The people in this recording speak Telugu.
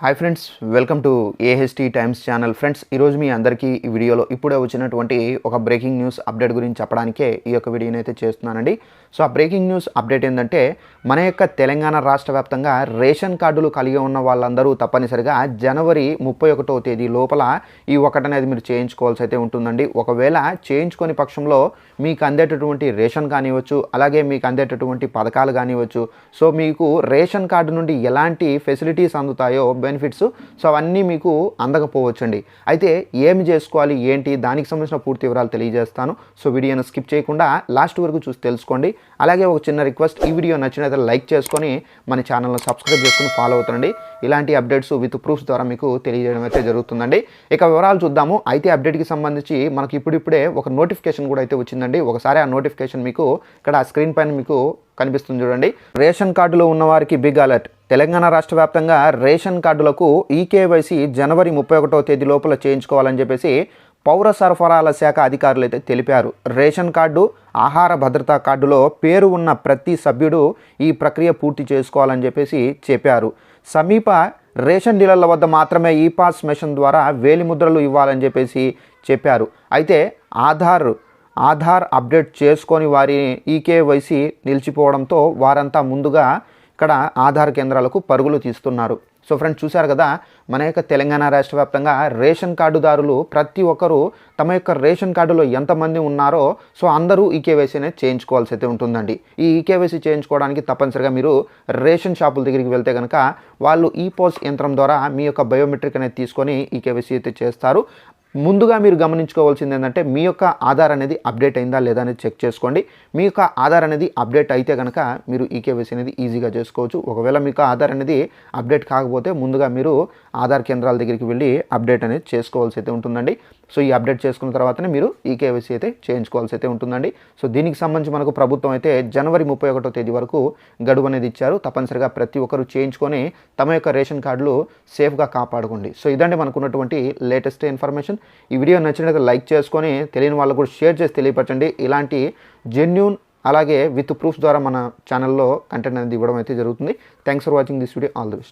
Hi friends welcome to AHT Times channel friends ఈరోజు మీ అందరికీ ఈ వీడియోలో ఇప్పుడే వచ్చినటువంటి ఒక బ్రేకింగ్ న్యూస్ అప్డేట్ గురించి చెప్పడానికే ఈ యొక్క వీడియోని అయితే చేస్తున్నానండి. సో ఆ బ్రేకింగ్ న్యూస్ అప్డేట్ ఏంటంటే మన యొక్క తెలంగాణ రాష్ట్ర వ్యాప్తంగా రేషన్ కార్డులు కలిగి ఉన్న వాళ్ళందరూ తప్పనిసరిగా జనవరి ముప్పై ఒకటో తేదీ లోపల ఈ ఒకటనేది మీరు చేయించుకోవాల్సి అయితే ఉంటుందండి. ఒకవేళ చేయించుకొని పక్షంలో మీకు అందేటటువంటి రేషన్ కానివ్వచ్చు అలాగే మీకు అందేటటువంటి పథకాలు కానివ్వచ్చు సో మీకు రేషన్ కార్డు నుండి ఎలాంటి ఫెసిలిటీస్ అందుతాయో బెనిఫిట్స్. సో అవన్నీ మీకు అందకపోవచ్చండి. అయితే ఏమి చేసుకోవాలి ఏంటి దానికి సంబంధించిన పూర్తి వివరాలు తెలియజేస్తాను. సో వీడియోను స్కిప్ చేయకుండా లాస్ట్ వరకు చూసి తెలుసుకోండి. అలాగే ఒక చిన్న రిక్వెస్ట్ ఈ వీడియో నచ్చినట్లయితే లైక్ చేసుకొని మన ఛానల్ను సబ్స్క్రైబ్ చేసుకుని ఫాలో అవుతుండండి. ఇలాంటి అప్డేట్స్ విత్ ప్రూఫ్స్ ద్వారా మీకు తెలియజేయడం అయితే జరుగుతుందండి. ఇక వివరాలు చూద్దాము. అయితే అప్డేట్కి సంబంధించి మనకి ఇప్పుడిప్పుడే ఒక నోటిఫికేషన్ కూడా అయితే వచ్చిందండి. ఒకసారి ఆ నోటిఫికేషన్ మీకు ఇక్కడ స్క్రీన్ పైన మీకు కనిపిస్తుంది చూడండి. రేషన్ కార్డులో ఉన్న వారికి బిగ్ అలర్ట్ తెలంగాణ రాష్ట్ర వ్యాప్తంగా రేషన్ కార్డులకు ఈకేవైసీ జనవరి ముప్పై ఒకటో తేదీ లోపల చేయించుకోవాలని చెప్పేసి పౌర సరఫరాల శాఖ అధికారులు అయితే తెలిపారు. రేషన్ కార్డు ఆహార భద్రతా కార్డులో పేరు ఉన్న ప్రతి సభ్యుడు ఈ ప్రక్రియ పూర్తి చేసుకోవాలని చెప్పేసి చెప్పారు. సమీప రేషన్ డీలర్ల వద్ద మాత్రమే ఈ పాస్ మిషన్ ద్వారా వేలిముద్రలు ఇవ్వాలని చెప్పేసి చెప్పారు. అయితే ఆధార్ ఆధార్ అప్డేట్ చేసుకొని వారి ఈకేవైసీ నిలిచిపోవడంతో వారంతా ముందుగా ఇక్కడ ఆధార్ కేంద్రాలకు పరుగులు తీస్తున్నారు. సో ఫ్రెండ్స్ చూశారు కదా మన యొక్క తెలంగాణ రాష్ట్ర వ్యాప్తంగా రేషన్ కార్డుదారులు ప్రతి ఒక్కరూ తమ యొక్క రేషన్ కార్డులో ఎంతమంది ఉన్నారో సో అందరూ ఈ కేవైసీ అనేది చేయించుకోవాల్సి అయితే ఉంటుందండి. ఈ ఈకేవైసీ చేయించుకోవడానికి తప్పనిసరిగా మీరు రేషన్ షాపుల దగ్గరికి వెళ్తే కనుక వాళ్ళు ఈ పోస్ట్ యంత్రం ద్వారా మీ యొక్క బయోమెట్రిక్ అనేది తీసుకొని ఈ కేవైసీ అయితే చేస్తారు. ముందుగా మీరు గమనించుకోవాల్సింది ఏంటంటే మీ యొక్క ఆధార్ అనేది అప్డేట్ అయిందా లేదా అనేది చెక్ చేసుకోండి. మీ యొక్క ఆధార్ అనేది అప్డేట్ అయితే కనుక మీరు ఈకేవైసీ అనేది ఈజీగా చేసుకోవచ్చు. ఒకవేళ మీకు ఆధార్ అనేది అప్డేట్ కాకపోతే ముందుగా మీరు ఆధార్ కేంద్రాల దగ్గరికి వెళ్ళి అప్డేట్ అనేది చేసుకోవాల్సి అయితే ఉంటుందండి. సో ఈ అప్డేట్ చేసుకున్న తర్వాతనే మీరు ఈ కేవైసీ అయితే చేయించుకోవాల్సి అయితే ఉంటుందండి. సో దీనికి సంబంధించి మనకు ప్రభుత్వం అయితే జనవరి ముప్పై ఒకటో తేదీ వరకు గడువు అనేది ఇచ్చారు. తప్పనిసరిగా ప్రతి ఒక్కరు చేయించుకొని తమ యొక్క రేషన్ కార్డులు సేఫ్గా కాపాడుకోండి. సో ఇదండి మనకున్నటువంటి లేటెస్ట్ ఇన్ఫర్మేషన్. ఈ వీడియో నచ్చినట్లయితే లైక్ చేసుకొని తెలియని వాళ్ళకు కూడా షేర్ చేసి తెలియపరచండి. ఇలాంటి జెన్యున్ అలాగే విత్ ప్రూఫ్ ద్వారా మన ఛానల్లో కంటెంట్ అనేది ఇవ్వడం అయితే జరుగుతుంది. Thanks for watching this video all the best